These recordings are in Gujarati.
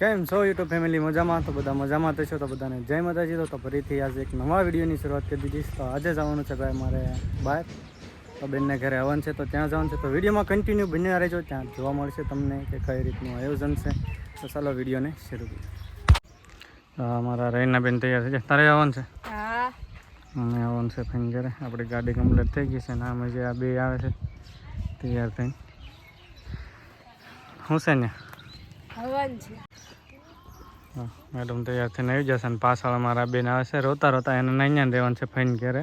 કેમ છો યુટ્યુબ ફેમિલી? મજામાં? તો બધા મજામાં થશો તો બધાને જય માતાજી. તો ફરીથી આજે એક નવા વિડીયોની શરૂઆત કરી દીધી તો આજે જવાનું છે ભાઈ મારે બહાર. તો બેનને ઘરે આવવાનું છે તો ત્યાં જવાનું છે. તો વિડીયોમાં કન્ટિન્યુ બન્યા રહેજો. ત્યાં જોવા મળશે તમને કે કઈ રીતનું આયોજન છે. તો ચાલો વિડીયોને શરૂ કરીએ. તો અમારા રહીના બેન તૈયાર થઈ જાય તારે આવવાનું છે? હા. અમે આવવાનું છે ફેન ઘરે. આપણી ગાડી કમ્પ્લીટ થઈ ગઈ છે ને અમે જે આ બે આવે છે. તૈયાર થઈને. હું છે ને? હવન છે. મેડમ તૈયાર થઈને આવી જશે અને પાછળ અમારા બેન આવે છે રોતા રોતા એને નહીં દેવાનું છે ફાઈન ઘેરે.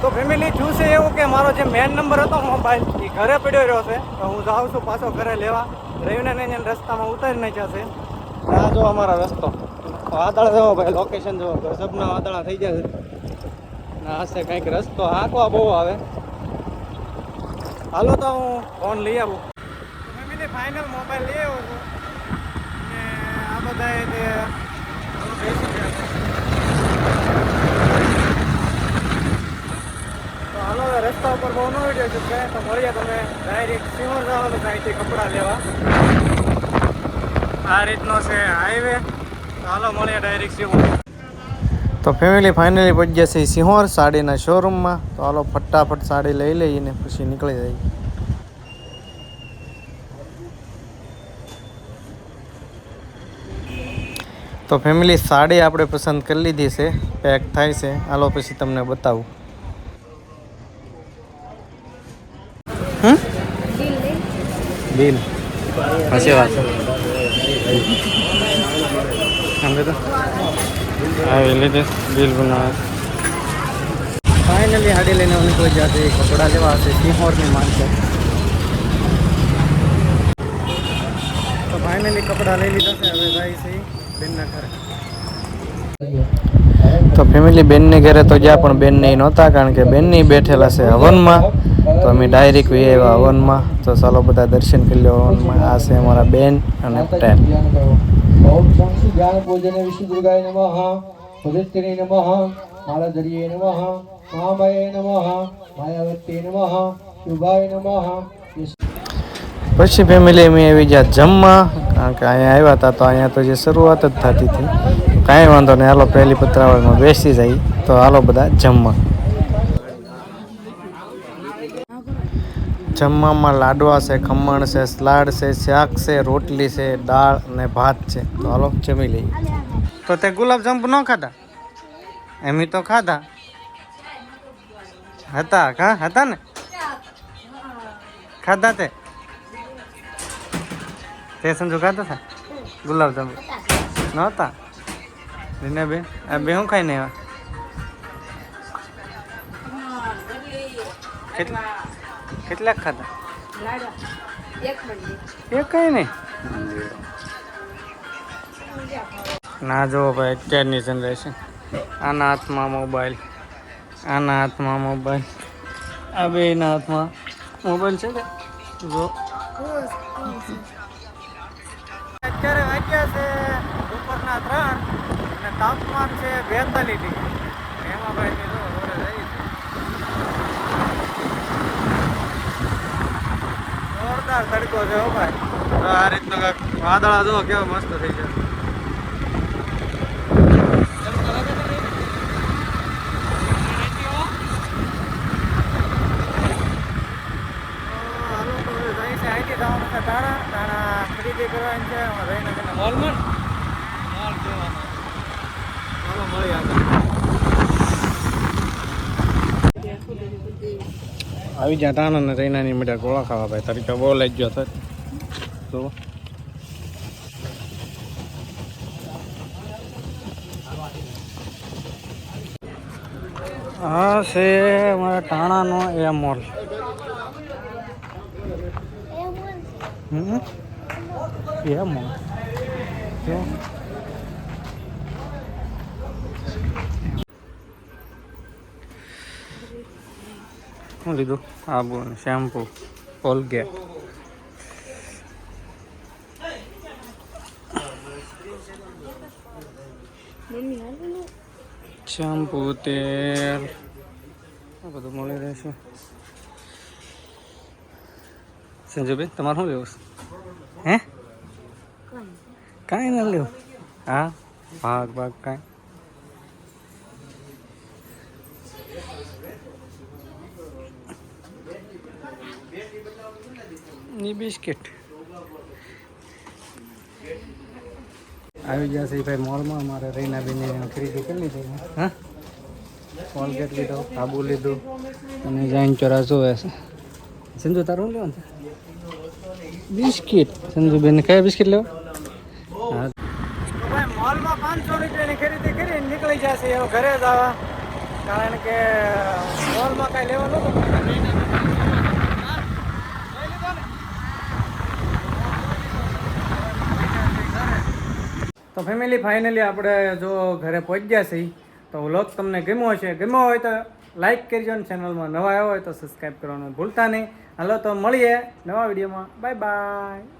તો ફેમિલી જોશે છે એવું કે મારો જે મેન નંબર હતો મોબાઈલ એ ઘરે પડ્યો રહ્યો છે તો હું જાઉં છું પાછો ઘરે લેવા. રહીને નહીં રસ્તામાં ઉતારી નાખ્યા છે. આ જો અમારો રસ્તો. વાદળ જવો ભાઈ લોકેશન જુઓ. ગજબના વાદળા થઈ ગયા છે. ને આ કંઈક રસ્તો હાંકવા બહુ આવે. હાલો તો હું ફોન લઈ આવું. ફેમિલી ફાઇનલ મોબાઈલ લઈ આવું છું. બધાએ તે. તો હાલો રસ્તા ઉપર બહુ ન વીડિયો છે કે, તો મળીએ તમે ડાયરેક્ટ સિંહોર જવાનું છે કપડાં લેવા. આ રીતનો છે હાઈવે તો હાલો, મળીએ ડાયરેક્ટ સિંહોર. તો ફેમિલી ફાઇનલી પહોંચી છે સિંહોર સાડીના શોરૂમમાં તો હાલો, ફટાફટ સાડી લઈ લઈને પછી નીકળી જઈએ. તો ફેમિલી સાડી આપણે પસંદ કરી લીધી છે પેક થાય છે. હાલો પછી તમને બતાવું. બિલ. હશે વાત. આવી લીધે બિલ બનાવે. ફાઇનલી હાડી લઈને ગયા છે કપડાં લેવા હશે સિંહોરની તો ફાઇનલી કપડાં લઈ લીધા છે હવે જાય છે. તો ફેમિલી બેનને ઘરે તો ગયા પણ બેન નહીં નહોતા, કારણ કે બેન નહીં બેઠેલા છે હવનમાં. તો અમે ડાયરેક્ટ વી આવ્યા હવનમાં. તો ચાલો બધા દર્શન કરી લો હવનમાં. આ છે અમારા બેન અને ટેન. પછી ફેમિલી અમે આવી ગયા જમવા. કારણ કે અહીંયા આવ્યા હતા તો અહીંયા તો જે શરૂઆત જ થતી હતી. કાંઈ વાંધો નહીં. હાલો, પહેલી પત્રાવળમાં બેસી જાય. તો હાલો બધા જમવા. જમવામાં લાડવા છે, ખમણ છે, સલાડ છે, શાક છે, રોટલી છે, દાળ અને ભાત છે. તો હાલો, જમી લઈએ. તો તે ગુલાબજાંબુ ન ખાધા? એમ તો ખાધા. હતા હા હતા ને? ખાધા તે? તે સંજુ ખાધા હતા ગુલાબજાંબુ નહોતા? રીના બેન, આ બે હું ખાઈને આવ્યા કેટલા, કેટલાક એક એ કઈ નહીં ના જુઓ ભાઈ, અત્યારની જનરેશન આના હાથમાં મોબાઈલ આના હાથમાં મોબાઈલ આ બેના હાથમાં મોબાઈલ છે કે જો. વાગ્યા છે બપોરના ત્રણ અને તાપમાન છે બેતાલીસ ડિગ્રી. એમાં જો ઘરે રહી છે. જોરદાર તડકો છે હો ભાઈ. આ રીતનો કાંઈક વાદળા જો કેવો મસ્ત થઈ જાય હાલો તો હવે જાય છે અહીંથી જવાનું છે તાણા તાણા ખરીદી કરવાની છે રહીને તેને મોલમાં મોલ કહેવાનો ચાલો મળી આગળ. આવી જ્યાં તાણા ને રૈનાની મીઠા ગોળા ખાવા ભાઈ. તરીકે બહુ લઈ ગયો હતો તો હા છે અમારા ટાણાનો એ મોલ હમ એમ જો શું લીધું? આબુ શેમ્પુ. કોલગેટ શેમ્પુ તેલ. આ બધું મળી રહેશે. સંજયભાઈ તમારે શું લેવું હે? કાંઈ ના લેવું હા? ભાગ ભાગ, કાંઈ. ની બિસ્કિટ. આવી છે ભાઈ મોલમાં. અમારે રહીના બેને ખરીદી કરી લીધી. હા? કોલગેટ લીધો સાબુ લીધું અને જાઈન ચોરા હશે સંજુ તારું લેવાનું છે? બિસ્કિટ. સંજુબેન કયા બિસ્કિટ લેવા? ભાઈ મોલમાં પાંચસો રૂપિયાની ખરીદી કરી નીકળી જશે હવે ઘરે જ કારણ કે મોલમાં કાંઈ લેવા નહોતું. તો ફેમિલી ફાઇનલી આપણે જો ઘરે પહોંચ ગયા છીએ, તો વ્લોગ તમને ગમ્યો હશે? ગમ્યો હોય તો લાઈક કરજો અને ચેનલમાં નવા આવ્યો હોય તો સબસ્ક્રાઈબ કરવાનું ભૂલતા નહીં. હાલો તો મળીએ નવા વિડીયોમાં. Bye bye.